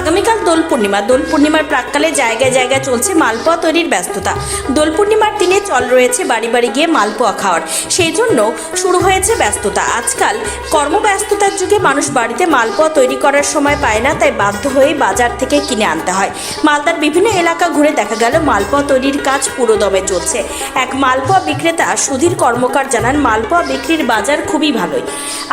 আগামীকাল দোল পূর্ণিমা। দোল পূর্ণিমার প্রাককালে জায়গায় জায়গায় চলছে মালপোয়া তৈরির ব্যস্ততা। দোল পূর্ণিমার দিনে চল রয়েছে বাড়ি বাড়ি গিয়ে মালপোয়া খাওয়ার। সেই জন্য শুরু হয়েছে ব্যস্ততা। আজকাল কর্মব্যস্ততার যুগে মানুষ বাড়িতে মালপোয়া তৈরি করার সময় পায় না, তাই বাধ্য হয়েই বাজার থেকে কিনে আনতে হয়। মালদার বিভিন্ন এলাকা ঘুরে দেখা গেল মালপোয়া তৈরির কাজ পুরোদমে চলছে। এক মালপোয়া বিক্রেতা সুধীর কর্মকার জানান, মালপোয়া বিক্রির বাজার খুবই ভালোই।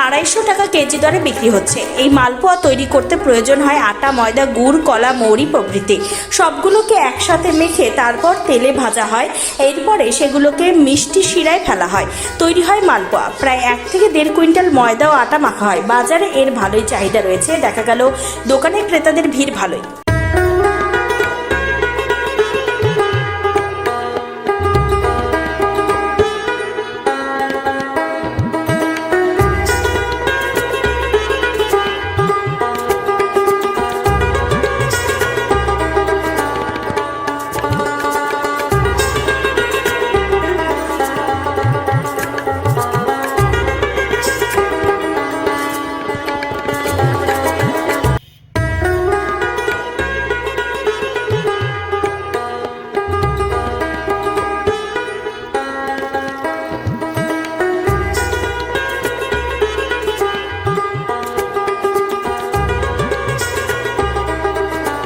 আড়াইশো টাকা কেজি দরে বিক্রি হচ্ছে। এই মালপোয়া তৈরি করতে প্রয়োজন হয় আটা, ময়দা গুড়, কলা, মৌরি প্রভৃতি। সবগুলোকে একসাথে মেখে তারপর তেলে ভাজা হয়। এরপরে সেগুলোকে মিষ্টি শিরায় ফেলা হয়। তৈরি হয় মালপোয়া। প্রায় এক থেকে দেড় কুইন্টাল ময়দা ও আটা মাখা হয়। বাজারে এর ভালোই চাহিদা রয়েছে। দেখা গেল দোকানে ক্রেতাদের ভিড় ভালোই।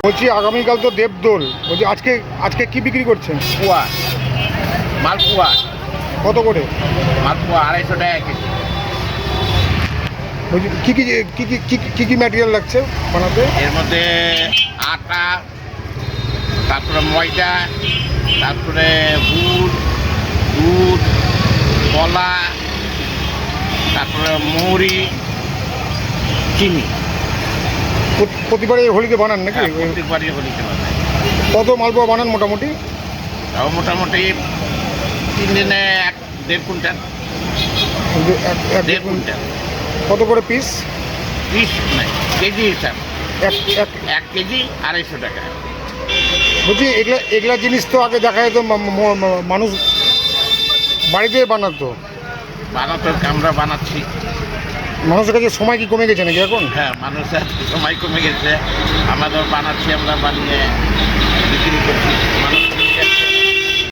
বলছি আগামীকাল তো দেবদোল। বলছি আজকে আজকে কি বিক্রি করছেন? পোয়া। মালপোয়া কত করে? মালপোয়া আড়াইশো টাকা কেজি। বলছি কী কী কী কী কী কী কী ম্যাটেরিয়াল লাগছে বানাতে? এর মধ্যে আটা তারপরে ময়দা তারপরে গুড় দুধ কলা তারপরে মৌরি চিনি। প্রত- প্রতিবারে হোলিতে বানান নাকি? হ্যাঁ, প্রত্যেকবারই হলিতে বানায়। কত মালপোয়া বানান মোটামুটি? তাও মোটামুটি তিন দিনে এক দেড় কুইন্টাল। দেড় কুইন্টাল। কত করে পিস পিস নাই কেজি হিসাব। এক এক এক কেজি আড়াইশো টাকা। বলছি এগুলা এগুলা জিনিস তো আগে দেখা যেত মানুষ বাড়িতে বানাতো। বানাতো আমরা বানাচ্ছি। মানুষের কাছে সময় কি কমে গেছে নাকি এখন হ্যাঁ মানুষের সময় কমে গেছে। আমাদের বানাচ্ছি, আমরা বানিয়ে বিক্রি করছি। মানুষকে